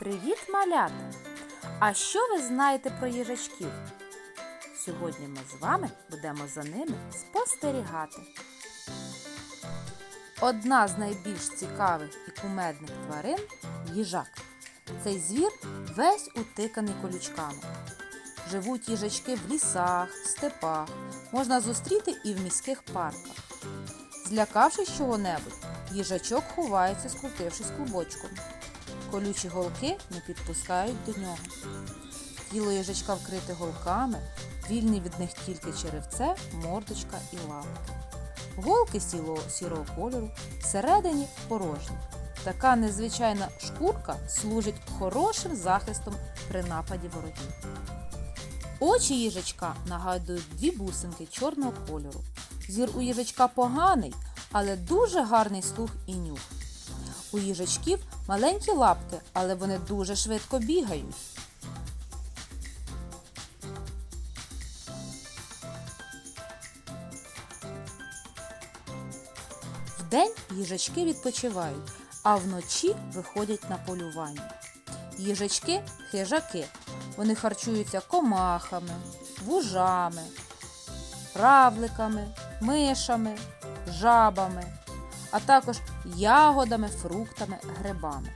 Привіт, малята! А що ви знаєте про їжачків? Сьогодні ми з вами будемо за ними спостерігати. Одна з найбільш цікавих і кумедних тварин їжак. Цей звір весь утиканий колючками. Живуть їжачки в лісах, степах, можна зустріти і в міських парках. Злякавшись чого-небудь, їжачок ховається, скрутившись клубочком. Колючі голки не підпускають до нього. Тіло їжачка вкрите голками, вільні від них тільки черевце, мордочка і лапки. Голки сілого сірого кольору, всередині порожні. Така незвичайна шкурка служить хорошим захистом при нападі ворогів. Очі їжачка нагадують дві бусинки чорного кольору. Зір у їжачка поганий, але дуже гарний слух і нюх. У їжачків маленькі лапки, але вони дуже швидко бігають. Вдень їжачки відпочивають, а вночі виходять на полювання. Їжачки хижаки. Вони харчуються комахами, вужами, равликами, мишами, жабами, а також ягодами, фруктами, грибами.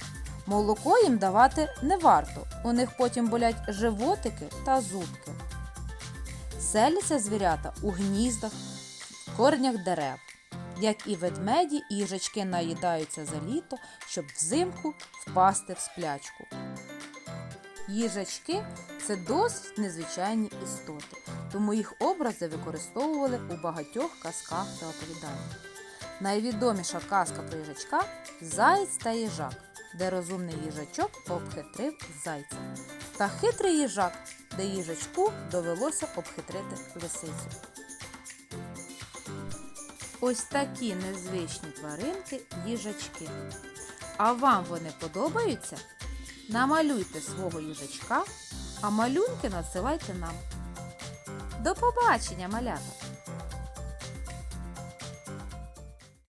Молоко їм давати не варто, у них потім болять животики та зубки. Селяться звірята у гніздах, в коренях дерев. Як і ведмеді, їжачки наїдаються за літо, щоб взимку впасти в сплячку. Їжачки це досить незвичайні істоти, тому їх образи використовували у багатьох казках та оповіданнях. Найвідоміша казка про їжачка Заєць та їжак, де розумний їжачок обхитрив зайця. Та хитрий їжак, де їжачку довелося обхитрити лисицю. Ось такі незвичні тваринки їжачки. А вам вони подобаються? Намалюйте свого їжачка, а малюнки надсилайте нам. До побачення, малята!